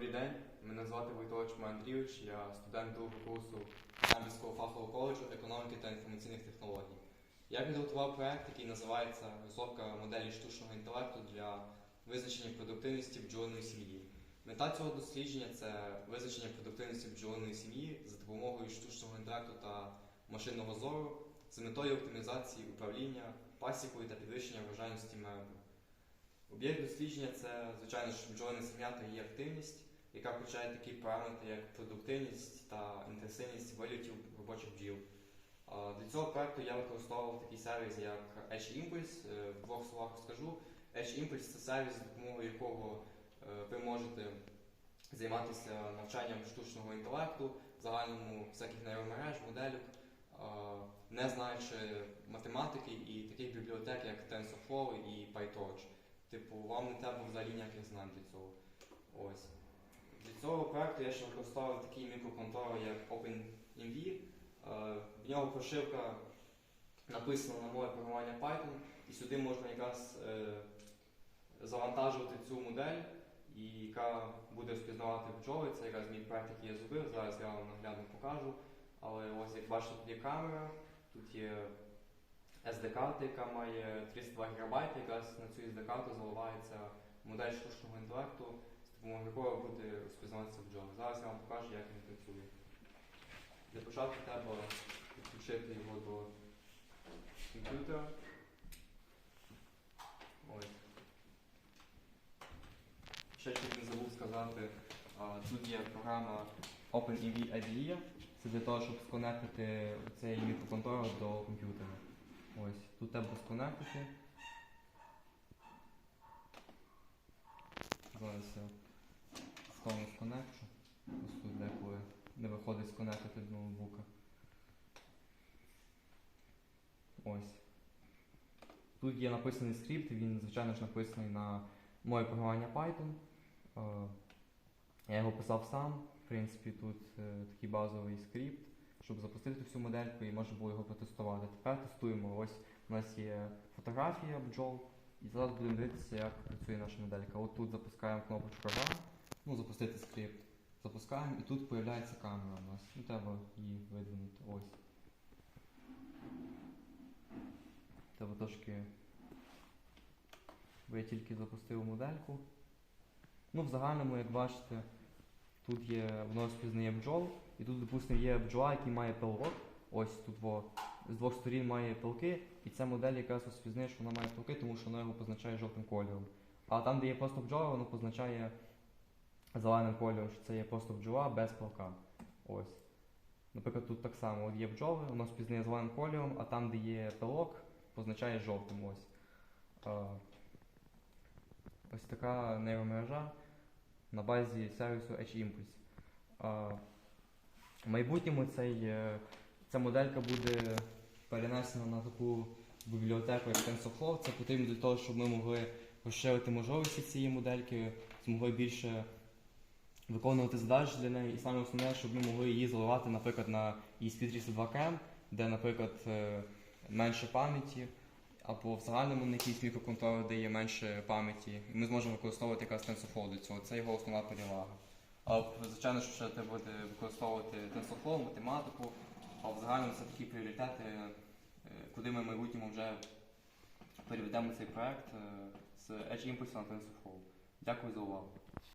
Добрий день, мене звати Войтович Андрійович, я студент другого курсу Кам'янського фахового коледжу економіки та інформаційних технологій. Я підготував проект, який називається Розробка моделі штучного інтелекту для визначення продуктивності бджолиної сім'ї. Мета цього дослідження це визначення продуктивності бджолиної сім'ї за допомогою штучного інтелекту та машинного зору з метою оптимізації управління пасікою та підвищення врожайності меду. Об'єкт дослідження це, звичайно ж, бджолина сім'я та її активність, яка включає такі параметри, як продуктивність та інтенсивність вилітів робочих бджіл. Для цього проекту я використовував такий сервіс, як Edge Impulse. Е, В двох словах розкажу. Edge Impulse це сервіс, за допомогою якого е, ви можете займатися навчанням штучного інтелекту, загальному всяких нейромереж, моделів, не знаючи математики і таких бібліотек, як TensorFlow і PyTorch. Типу, вам не треба взагалі ніяких знань для цього. Проекту я ще використовував такий мікроконтролер, як OpenMV. Е, В нього прошивка написана на мові програмування Python, і сюди можна якраз е, завантажувати цю модель, яка буде розпізнавати бджоли. Це якраз мій проект, який я зробив. Зараз я вам наглядно покажу. Але ось як бачите, тут є камера, тут є SD-карта, яка має 302 ГБ, якраз на цю SD-карту заливається модель штучного інтелекту, з допомогою якої буде розпізнаватися. Зараз я вам покажу, як він працює. Для початку треба підключити його до комп'ютера. Ще чуть не забув сказати, тут є програма OpenEV IDE. Це для того, щоб сконектити цей мікроконтролер до комп'ютера. Ось, тут треба сконектити. Зараз я стану сконекчу. Тут деколи не виходить сконектити до ноутбука. Ось. Тут є написаний скрипт, він, звичайно ж, написаний на мові програмування Python. Е, Я його писав сам. В принципі, тут е, такий базовий скрипт, щоб запустити всю модельку і можна було його протестувати. Тепер тестуємо. Ось у нас є фотографія бджол, і зараз будемо дивитися, як працює наша моделька. От тут запускаємо кнопочку Run, ну, запустити скрипт. Запускаємо і тут з'являється камера у нас. Ну, треба її видвинути. Ось. Треба трошки. Бо я тільки запустив модельку. Ну, в загальному, як бачите, тут є, воно розпізнає бджол, і тут, допустимо, є бджола, який має пилок. Ось тут во, з двох сторін має пилки, і ця модель якраз розпізнає, що вона має пилки, тому що вона його позначає жовтим кольором. А там, де є просто бджола, воно позначає зеленим кольором, що це є просто бджола без пилка. Ось. Наприклад, тут так само є бджоли, воно спізнає зеленим кольором, а там, де є пилок, позначає жовтим. Ось. Ось така нейромережа на базі сервісу Edge Impulse. А, в майбутньому цей, ця моделька буде перенесена на таку бібліотеку, як TensorFlow. Це потрібно для того, щоб ми могли розширити можливості цієї модельки, змогли більше виконувати задачі для неї. І саме основне, щоб ми могли її заливати, наприклад, на ESP32CAM, де, наприклад, е, менше пам'яті, або в загальному на якийсь мікроконтролер, де є менше пам'яті. І ми зможемо використовувати якраз TensorFlow для цього. Це його основна перевага. А звичайно, що ще треба буде використовувати TensorFlow, математику, а в загальному це такі пріоритети, е, куди ми в майбутньому вже переведемо цей проект е, з Edge Impulse на TensorFlow. Дякую за увагу.